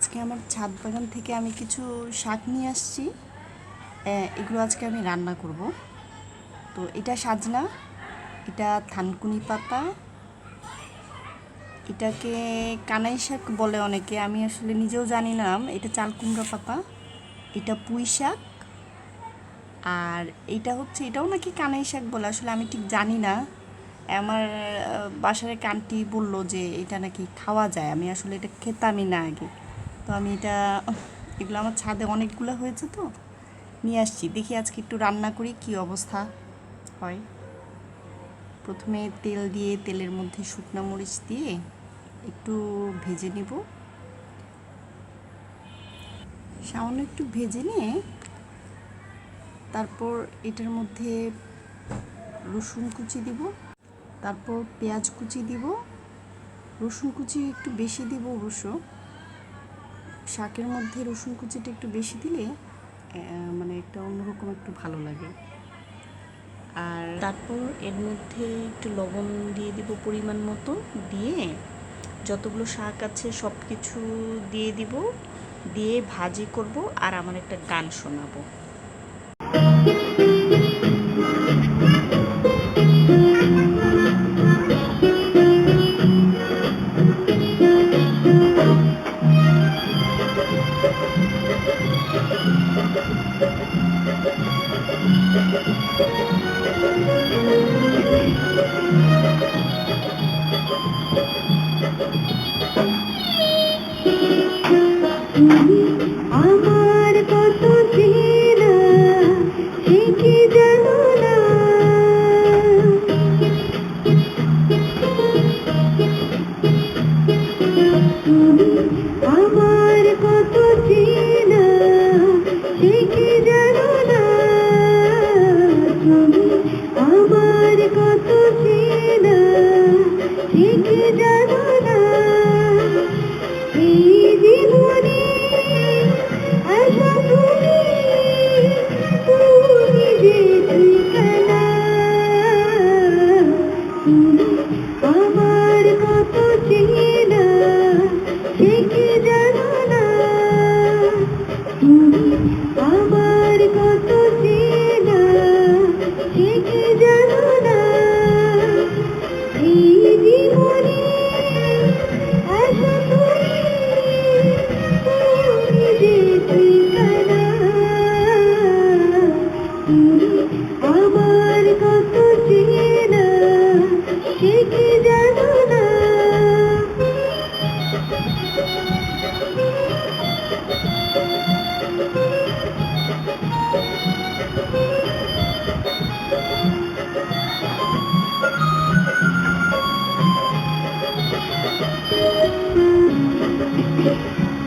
আজকে আমার ছাদ বাগান থেকে আমি কিছু শাক নিয়ে আসছি। এগুলো আজকে আমি রান্না করব। তো এটা সাজনা, এটা থানকুনি পাতা, এটাকে কানাই শাক বলে অনেকে, আমি আসলে নিজেও জানি না, এটা চাল কুমড়া পাতা, এটা পুঁই শাক, আর এটা হচ্ছে, এটাও নাকি কানাই শাক বলে, আসলে আমি ঠিক জানি না। আমার বাসার এক আন্টি বলল যে এটা নাকি খাওয়া যায়, আমি আসলে এটা খেতামই না আগে। তো আমি এটা এগুলো আমার ছাদে অনেকগুলো হয়েছে তো। নিয়ে আসছি। দেখি আজকে একটু রান্না করি, কি অবস্থা হয়। প্রথমে তেল দিয়ে, তেলের মধ্যে শুকনো মরিচ দিয়ে একটু ভেজে নিব। সামান্য একটু ভেজে নিয়ে তারপর এটার মধ্যে রসুন কুচি দিব, তারপর পেঁয়াজ কুচি দিব, রসুন কুচি একটু বেশি দিব অবশ্য। শাকের মধ্যে রসুন কুচিটা একটু বেশি দিলে মানে একটা অন্যরকম একটু ভালো লাগে। আর তারপর এর মধ্যে একটু লবণ দিয়ে দিব পরিমাণ মতো, দিয়ে যতগুলো শাক আছে সব কিছু দিয়ে দিব, দিয়ে ভাজি করব আর আমার একটা গান শোনাবো। আমার সে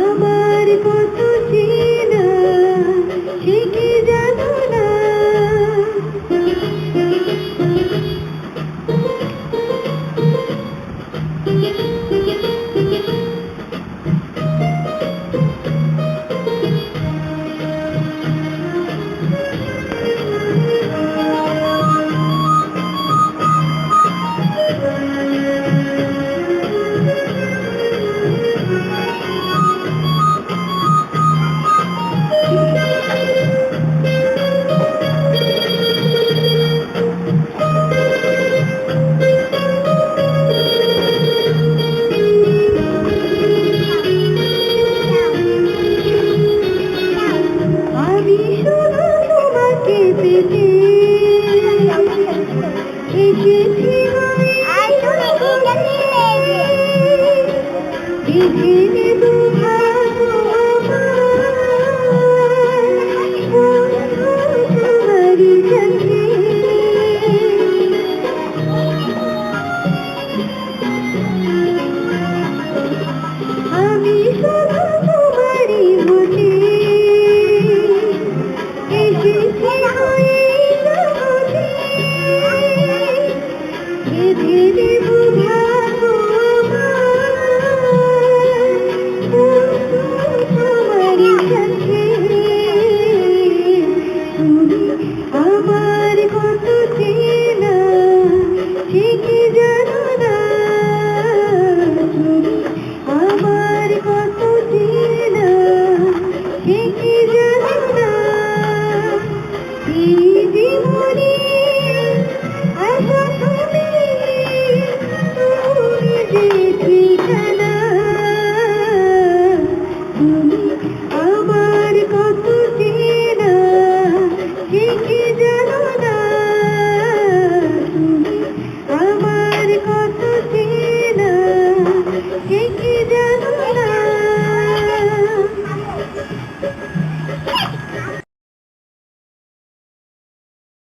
আমার কত চেনা সে কি জানো না এসেছি আমি আর তুমি কি গেলে